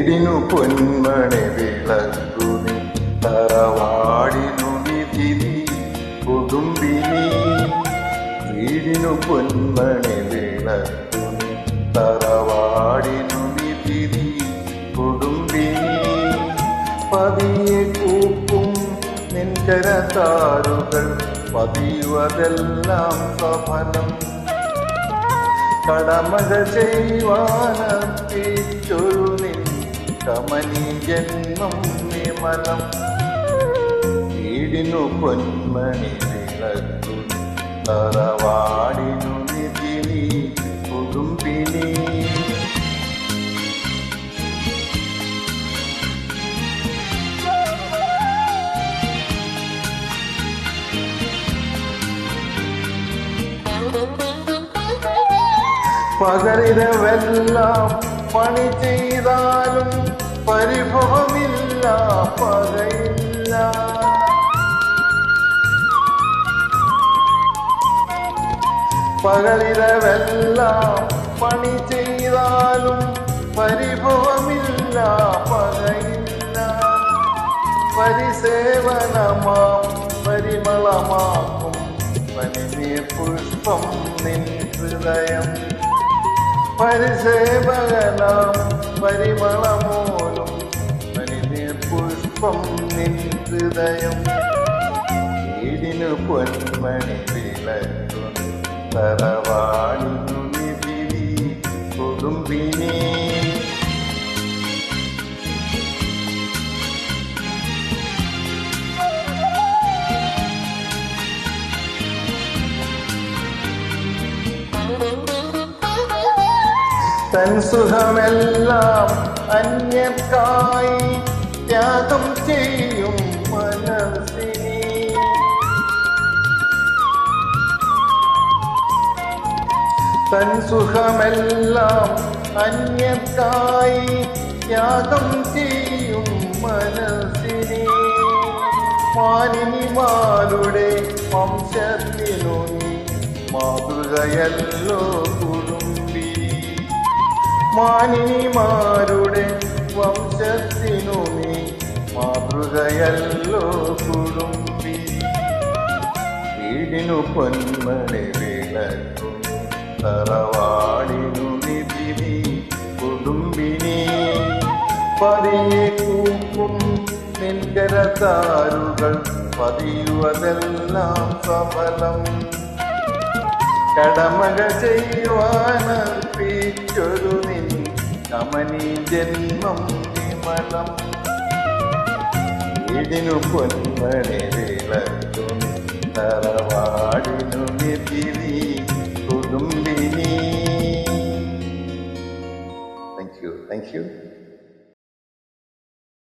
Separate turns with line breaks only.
വീടിനു പൊന്മണി വിളക്കുനി തറവാടിനു വിധി കുടുംബിനി. വീടിനു പൊന്മണി വിളക്കുനി തറവാടിനു വിധി കുടുംബിനി. പതിയെ കൂപ്പും നിൻകരത്താരുകൾ പതിവതെല്ലാം സഫലം. കടമക ചെയ്യുവാനർപ്പിച്ചൊരു ജന്മം വിമലം വീടിനു പൊന്മണി വിളക്കു തറവാടിനു നിധിനി കുടുംബിനി പകരിരവെല്ലാം പണി ചെയ്താലും പരിഭവമില്ല പകയില്ല പകളിരവെല്ലാം പണി ചെയ്താലും പരിഭവമില്ല പകയില്ല പരിസേവനമാം പരിമളമാക്കും പനിനീർ പുഷ്പം നിൻ ഹൃദയം. പരിസേവകനാം പരിമള പുഷ്പം ഹൃദയം പൊന്മണി വിളക്കും തറവാണിനു നിധി കുടുംബിനി തൻ സുഖമെല്ലാം അന്യർക്കായി ത്യാഗം ചെയ്യും മനസ്സിനി. തൻ സുഖമെല്ലാം അന്യക്കായി ത്യാഗം ചെയ്യും മനസ്സിനി. മാലിനിമാരുടെ വംശത്തിലൊന്നി മാതൃകയല്ലോ കുടുംബി. മാനിനിമാരുടെ മാതൃകയല്ലോ കുടുംബി വീടിനു പൊന്മണി വിളക്കും തറവാടിനു നിധിവി കുടുംബിനി. പതിയെ കൂക്കും നിൻകരതാരുകൾ പതിയുവതെല്ലാം സഫലം കടമക ചെയ്യുവാനർപ്പിച്ചൊരു നിൻ കമനി ജന്മം വിമലം. నిధిను పొందని తలవాడిను కుటుంబిని. Thank you thank you